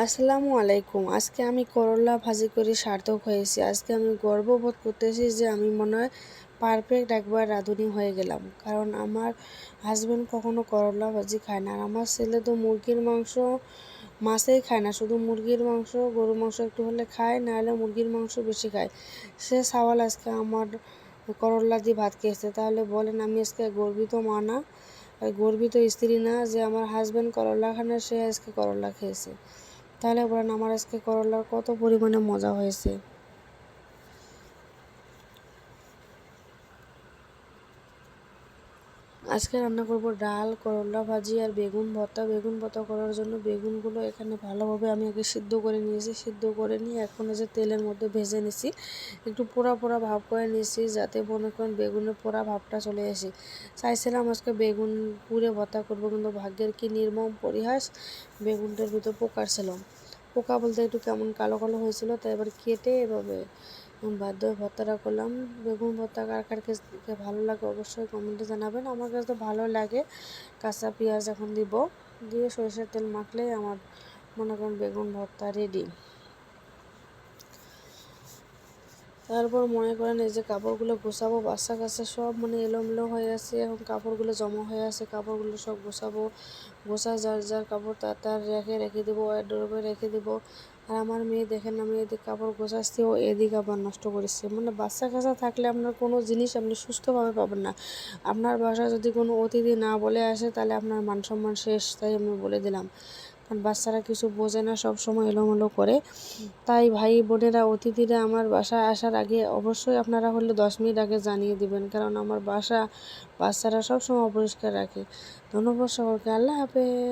আসসালামু আলাইকুম। আজকে আমি করলা ভাজি করে সার্থক হয়েছি। আজকে আমি গর্ববোধ করতেছি যে আমি মনে হয় পারফেক্ট একবার রাঁধুনি হয়ে গেলাম। কারণ আমার হাজব্যান্ড কখনো করলা ভাজি খায় না। আর আমার ছেলে তো মুরগির মাংস মাছেই খায় না। শুধু মুরগির মাংস, গরুর মাংস একটু হলে খায়, নাহলে মুরগির মাংস বেশি খায়। সে সাওয়াল আজকে আমার করলা দিয়ে ভাত খেয়েছে। তাহলে বলেন, আমি আজকে গর্বিত মা না? গর্বিত স্ত্রী না যে আমার হাজব্যান্ড করলা খায় না, সে আজকে করলা খেয়েছে। তাহলে বলেন আমার আজকে করলার কত পরিমাণে মজা হয়েছে। আজকে রান্না করব ডাল, করলা ভাজি আর বেগুন ভর্তা। বেগুন ভর্তা করার জন্য বেগুনগুলো এখানে ভালোভাবে আমি আগে সিদ্ধ করে নিয়েছি। সিদ্ধ করে নিয়ে এখন যে তেলের মধ্যে ভেজে নিছি। একটু পোড়া পোড়া ভাব করে নিয়েছি যাতে মনে করেন বেগুনের পোড়া ভাবটা চলে আসে। চাইছিলাম আজকে বেগুন পুড়ে ভর্তা করব, কিন্তু ভাগ্যের কি নির্মম পরিহাস, বেগুনটার ভিতর পোকার ছিল। পোকা বলতে একটু কেমন কালো কালো হয়েছিল, তাই এবার কেটে এভাবে বাধ্য হয়ে ভর্তাটা করলাম। বেগুন ভর্তা কার কার কে ভালো লাগে অবশ্যই কমেন্টে জানাবেন। আমার কাছে তো ভালো লাগে। কাঁচা পেঁয়াজ এখন দিব। দিয়ে সরিষার তেল মাখলেই আমার মনে করেন বেগুন ভর্তা রেডি তারপর মনে করেন এই যে কাপড়গুলো গোছাবো বাচ্চা কাচ্চা সব মানে এলোমেলো হয়ে আছে, এখন কাপড়গুলো জমা হয়ে আছে, কাপড়গুলো সব গোছাবো, গোছা যার যার কাপড় তার তার রেখে রেখে দেবো ওয়ারড্রোবে রেখে দেবো। আর আমার মেয়ে দেখেন, আমি এদিক কাপড় গোছাচ্ছি, ও এদিক আবার নষ্ট করেছে। মানে বাচ্চা কাচ্চা থাকলে আপনার কোনো জিনিস আপনি সুস্থভাবে পাবেন না। আপনার বাসায় যদি কোনো অতিথি না বলে আসে, তাহলে আপনার মান সম্মান শেষ, তাই আমি বলে দিলাম। কারণ বাচ্চারা কিছু বোঝে না সবসময় এলোমেলো করে। তাই ভাই বোনেরা, অতিথিরা আমার বাসায় আসার আগে অবশ্যই আপনারা হলে দশ মিনিট আগে জানিয়ে দিবেন, কারণ আমার বাসা বাচ্চারা সব সময় অপরিষ্কার রাখে। ধন্যবাদ সকলকে, আল্লাহ হাফেজ।